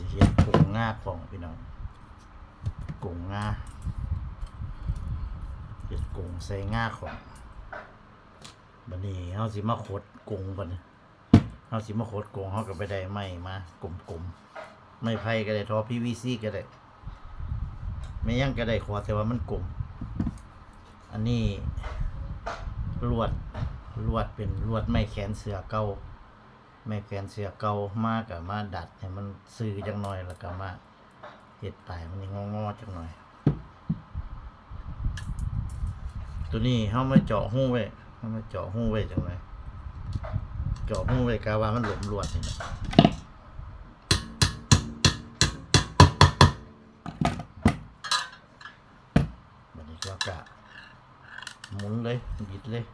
สิเฮ็ดกุ้งงาของพี่น้องกุ้งงาเฮ็ดกุ้งใส่งาของบัดนี้เฮาสิมาขดกุ้งบัดนี้เฮาสิมาขดกุ้งเฮาก็ไปได้ไม้มากลมๆไม้ไผ่ก็ได้ทอ PVC ก็ได้ไม่ยังก็ได้ขอแต่ว่ามันกลมอันนี้ลวดลวดเป็นลวดไม้แขนเสือเก่า แม่แขนเสียเก่ามากกับมาดัดให้มันซื้อจังหน่อยแล้วก็มาเห็ดตายมันงองอๆจังหน่อย ตัวนี้เฮามาเจาะหูไว้เฮามาเจาะหูไว้จังหน่อยเจาะหูไว้กะว่ามันหลวมรวดนี่แหละบัดนี้ก็กะหมุนเลยบิดเลย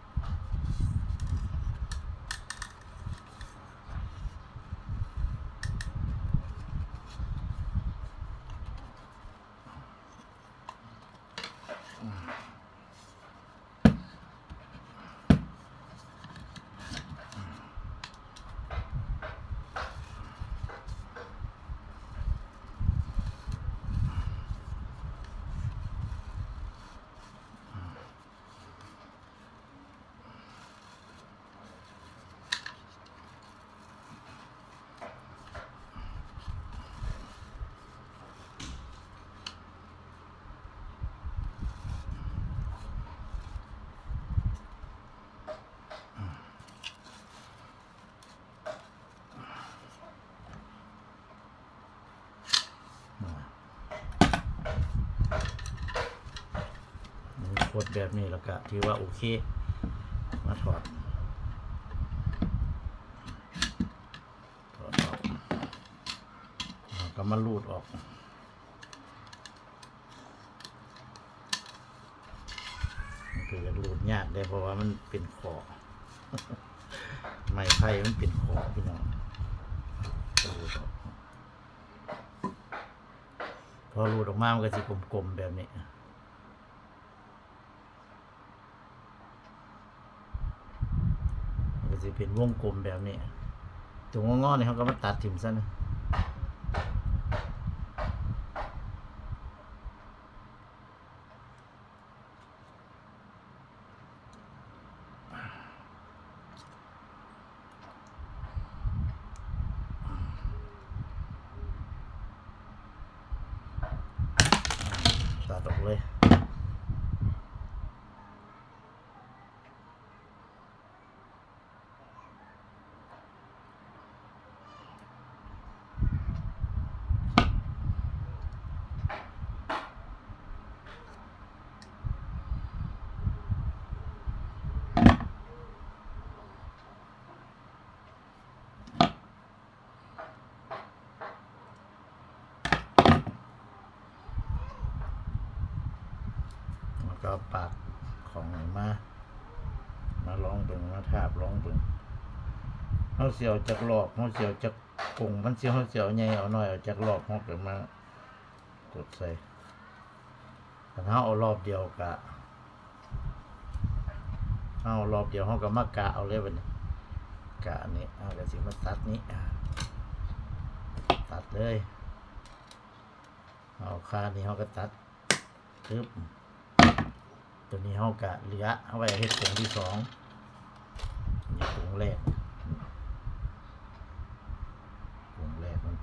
ดแบบนี้แล้วก็ถือว่าโอเค มาถอดถอดออกก็มาลูดออกคือกันลูดยากได้เพราะว่ามันเป็นขอไม้ไผ่มันเป็นขอพี่น้องลูดออกพอลูดออกมา มันก็จะกลมๆแบบนี้ มันก็จะ เป็นวงกลมแบบนี้ตรงงอๆเนี่ยเขาก็มาตัดถิ่มซะนะตัดออกเลย ก็ปากของไหนมา มาลองเบิ่งมาทาบลองเบิ่งเขาเสียวจากหลอกเขาเสียวจากกงมันเสียวเขาเสียวใหญ่เอาหน่อยเอาจากหลอกเขาเกิดมากดใส่แต่ถ้าเอารอบเดียวกะเอารอบเดียวเขาก็มากะเอาเลยบัดนี้กะอันนี้เอากระสิมาตัดนี้ตัดเลยเอาคานี้เขาก็ตัดทึบ ตัวนี้เขากะเหลือเอาไว้เฮ็ดผงที่สองนี่ผงแรกผงแรกมัน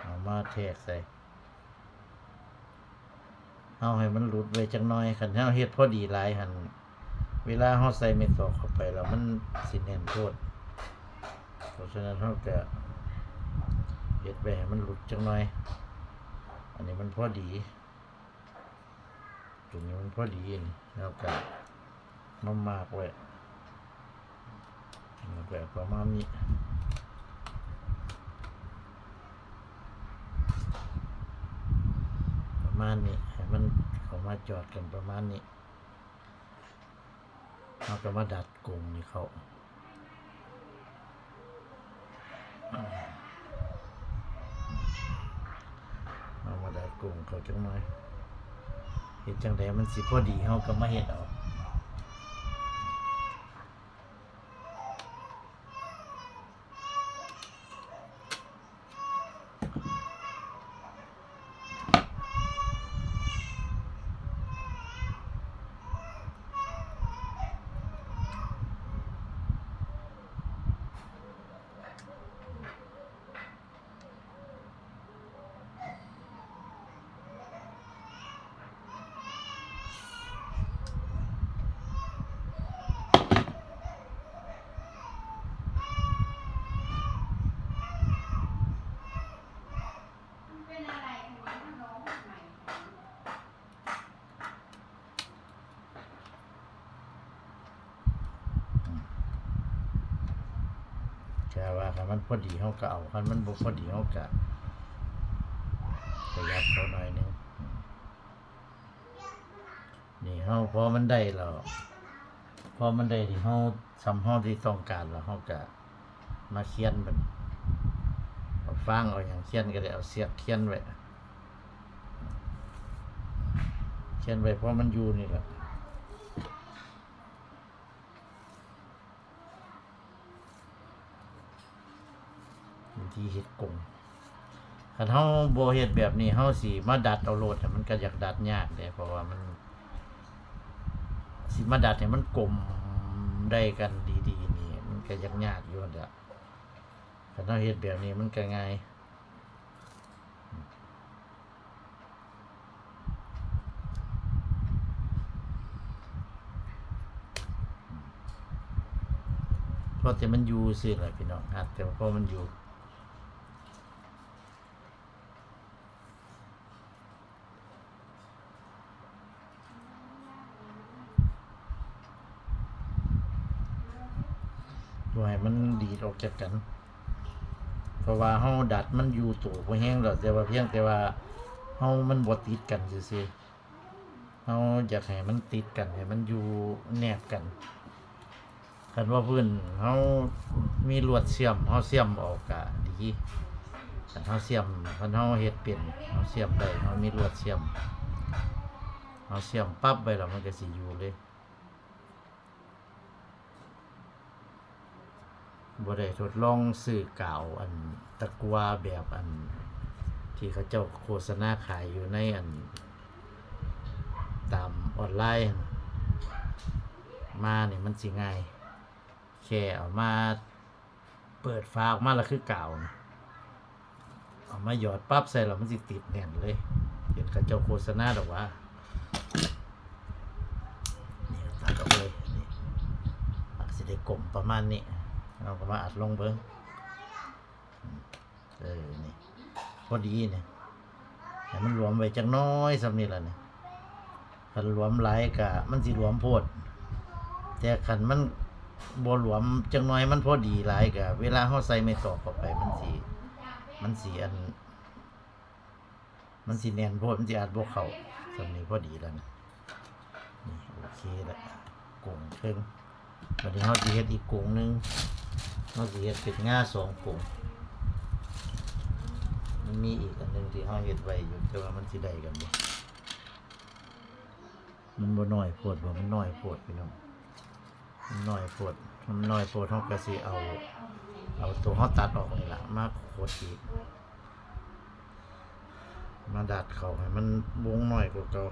เอามาแทกใส่เอาให้มันหลุดไว้จังน้อยคันเฮาเฮ็ดพอดีหลายหันเวลาเฮาใส่เม็ดตอกเข้าไปแล้วมันสิแน่นโทษเพราะฉะนั้นเฮาก็เฮ็ดไว้ให้มันหลุดจังน้อย อันนี้มันพอดีตัวนี้มันพอดีนี่แล้วก็มามากไว้แล้วแบบประมาณนี้ประมาณนี้ให้มันเขามาจอดกันประมาณนี้เราก็มาดัดกรงนี่เขามาดัดกรง เขาจังหน่อยเห็ดจังไดมันสิพอดีเฮาก็มาเห็ดเอา ว่าคัน มันพอดีเฮาก็เอาคันมันบ่พอดีเฮาก็ประหยัดเขาหน่อยหนึงนี่เฮาพอมันได้แล้วพอมันได้ที่เฮาสำเฮาที่ต้องการแล้วเฮาก็มาเขียนมันเอาฟางเอาหยังเขียนก็ได้เอาเสียกเขียนไว้เขียนไว้เพราะมันอยู่นี่แหละ เฮ็ดกงคันเฮาบ่เฮ็ดแบบนี้เฮาสิมาดัดเอาโลดน่ะมันก็อยากดัดยากเด้เพราะว่ามันสิมาดัดให้มันกลมได้กันดีๆนี่มันก็ยากยากอยู่นั่นแหละคันเฮาเฮ็ดแบบนี้มันก็ง่ายเพราะแต่มันอยู่ซื่อแหละพี่น้องฮัดแต่ว่าพอมันอยู่ ตัวให้มัน ดออกจากกัน เพราะว่าเฮาดัดมันอยู่ตัวบ่แห้งแล้วแต่ว่าเพียงแต่ว่าเฮามันบ่ติดกันซื่อๆเฮาอยากให้มันติดกันให้มันอยู่แนบกันคันว่าพื้นเฮามีลวดเสียมเฮาเสียมออกก็ดีคันเฮาเสียมคันเฮาเฮ็ดเป็นเฮาเสียมได้เฮามีลวดเสียมเฮาเสียมปั๊บไปแล้วมันก็สิอยู่เลย บ่ได้ทดลองซื้อกาวอันตะกัวแบบอัน ที่เขาเจ้าโฆษณาขายอยู่ในอัน ตามออนไลน์ มาเนี่ยมันสิง่ายแค่เอามาเปิดฝาออกมาแล้วคือกาวนะเอามาหยอดปั๊บใส่แล้วมันสิติดแน่นเลยเห็นเขาเจ้าโฆษณาดอว่านี่ตัดออกเลยนี่อักสิได้กลมประมาณนี้ เราก็มาอัดลงเบิ้งเออนี่พอดีเนี่ยให้มันรวมไว้จักน้อยสำนี่ละเนี่ยคันรวมหลายกะ มันสิรวมโพด แต่คันมันบ่รวมจักน้อยมันพอดีหลายกะ เวลาเฮาใส่ไม่ตอกเข้าไปมันสิมันสิอัน มันสิแนนโพดมันสิอัดบ่เขาสำนี้พอดีแล้วนะนี่โอเคแล้วกงเพิ่งวันนี้เฮาสิเฮ็ดอีกกงหนึง เราสิเฮ็ดเป็นง่าสองกลุ่มมันมีอีกอันหนึ่งที่เฮาเฮ็ดไว้อยู่แต่ว่ามันสิได้กันบ่มันบ่น้อยโพดบ่มันน้อยโพดพี่น้องมันน้อยโพดมันน้อยโพดเฮาก็สิเอา เอาตัวเฮาตัดออกนี่ล่ะมาโคดอีกมาดัดเขาให้มันวงน้อยกว่าเก่า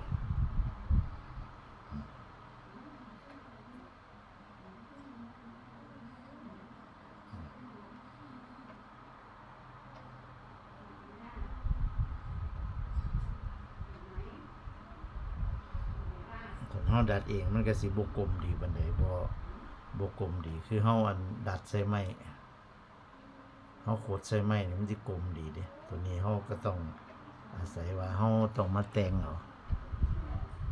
ดัดเองมันก็สิบ่กลมดีปานใดบ่บ่กลมดีคือเฮาอันดัดใส่ไม้เฮาโคดใส่ไม้นี่มันสิกลมดีเด้ตัวนี้เฮาก็ต้องอาศัยว่าเฮาต้องมาแต่งเอา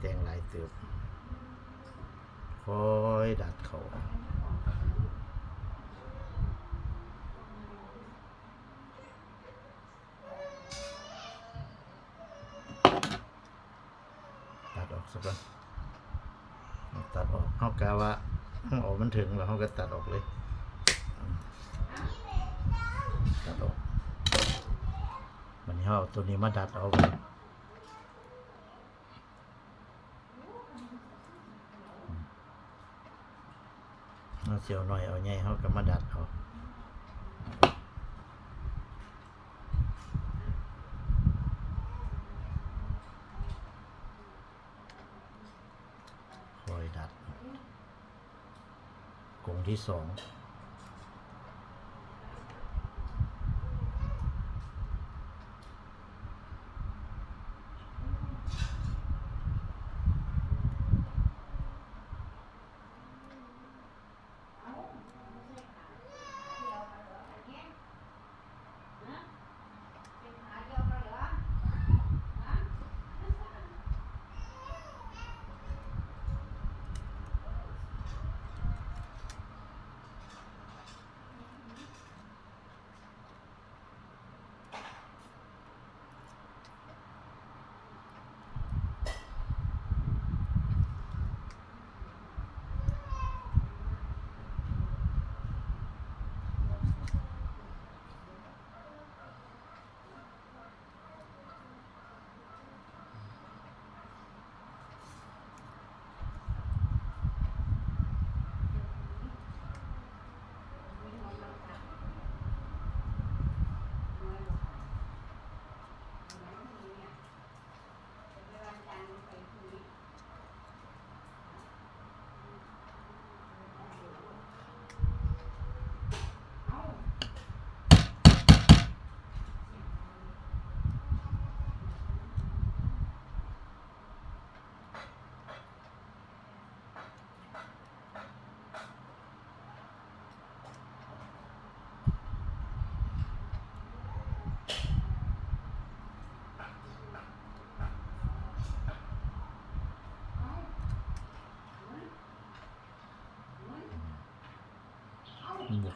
แต่งหลายเติบคอยดัดเขาตัดออกซะก่อน ตัดออกเขากะว่าเขาออกมันถึงแล้วเขาก็ตัดออกเลย ตัดออกวันนี้เขาเอาตัวนี้มาดัดเอาเอาเสียวหน่อยเอาใหญ่เขาก็มาดัดเอาคอยดัดกรง ที่สอง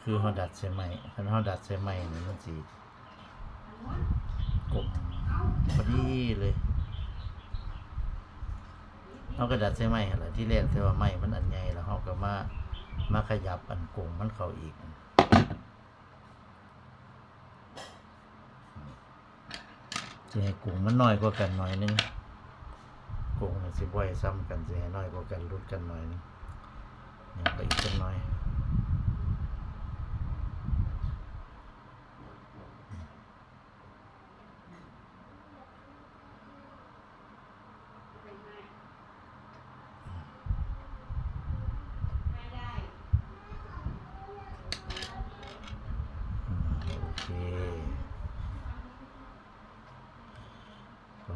คือเฮาดัดใส่ไม้คันเฮาดัดใส่ไม้นี่มันสิกลมพอดีเลยเฮาก็ดัดใส่ไม้หั่นล่ะที่แรกแต่ว่าไม้มันอันใหญ่แล้วเฮาก็มามาขยับอันกงมันเข้าอีกสิให้กุ้งมันน้อยกว่ากันหน่อยนึงกุ้งมันสิบ่ให้ซ้ำกันสิให้น้อยกว่ากันรุดกันหน่อยนึงเนี่ยไปอีกจักหน่อยอืมโอเค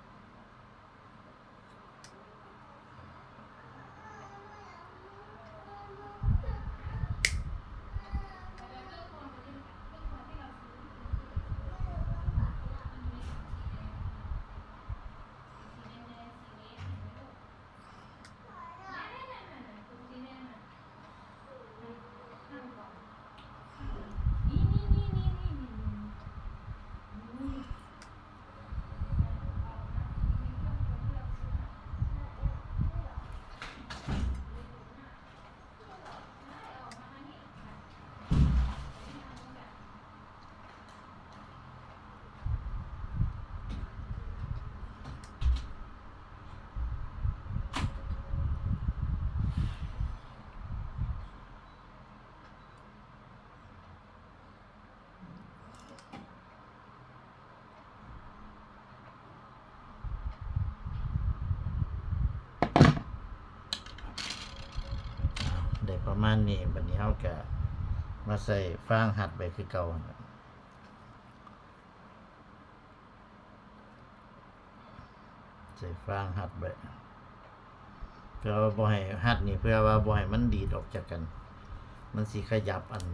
ประ มาณนี้ได้ประมาณนี้บัดนี้เฮาก็มาใส่ฟางหัดไปคือเก่าใส่ฟางหัดไปเพื่อว่าบ่ให้หัดนี่เพื่อว่าบ่ให้มันดีดออกจากกัน มันสิขยับอัน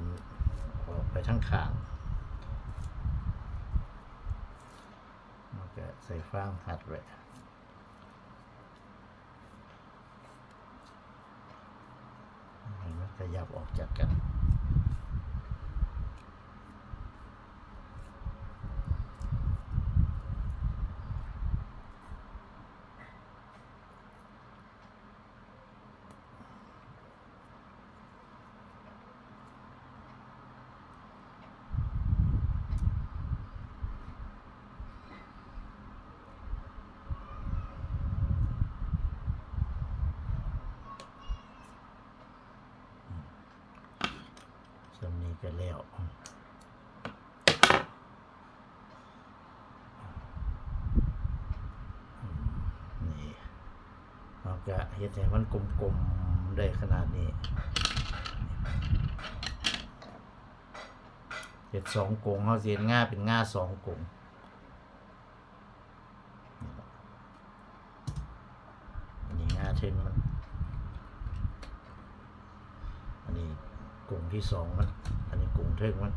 ออกไปทั้งข้างแล้วก็ใส่ฟางหัดไว้ ให้มัน ขยับออกจากกัน ก็แล้วนี่เราก็เฮ็ดให้มันกลมๆได้ขนาดนี้เฮ็ดสองกงเขาเสียนง่าเป็นง่าสองกงนนี้ง่าเช่นมัน อันนี้กลุ่มที่สองมัน กลุ่มเทิงมัน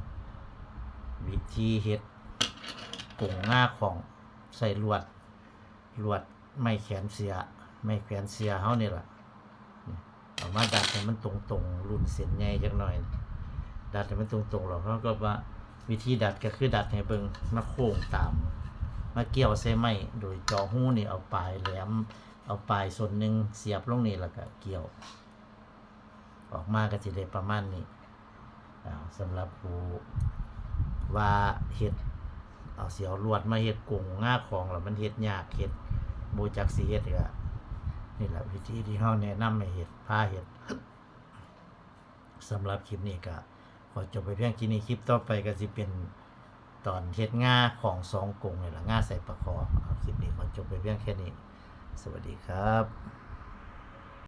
วิธีเฮ็ดกลุ่มง่าของใส่ลวดลวดไม่แขนเสีย ไม่แขนเสียเฮานี่ล่ะเอามาดัดให้มันตรงๆรุ่นเส้นใหญ่จักหน่อย ดัดให้มันตรงๆหรอกเขาก็ว่าวิธีดัดก็คือดัดให้เบิ่งมาโค้งตามมาเกี่ยวใส่ไม้โดยจอหู้นี่เอาปลายแหลม เอาปลายส่วนหนึ่งเสียบลงนี่แล้วก็เกี่ยว ออกมาก็สิได้ประมาณนี้ สำหรับผู้ว่าเฮ็ดเอาเสียวลวดมาเฮ็ดกงง่าของแล้วมันเฮ็ดยากเฮ็ดบ่จักสิเฮ็ดก็นี่แหละวิธีที่เฮาแนะนำให้เฮ็ดพาเฮ็ดสำหรับคลิปนี้ก็ขอจบไปเพียงที่นี้คลิปต่อไปก็สิเป็นตอนเฮ็ดง่าของสองกงนี่ล่ะง่าใส่ประคอคลิปนี้ขอจบไปเพียงแค่นี้ สวัสดีครับ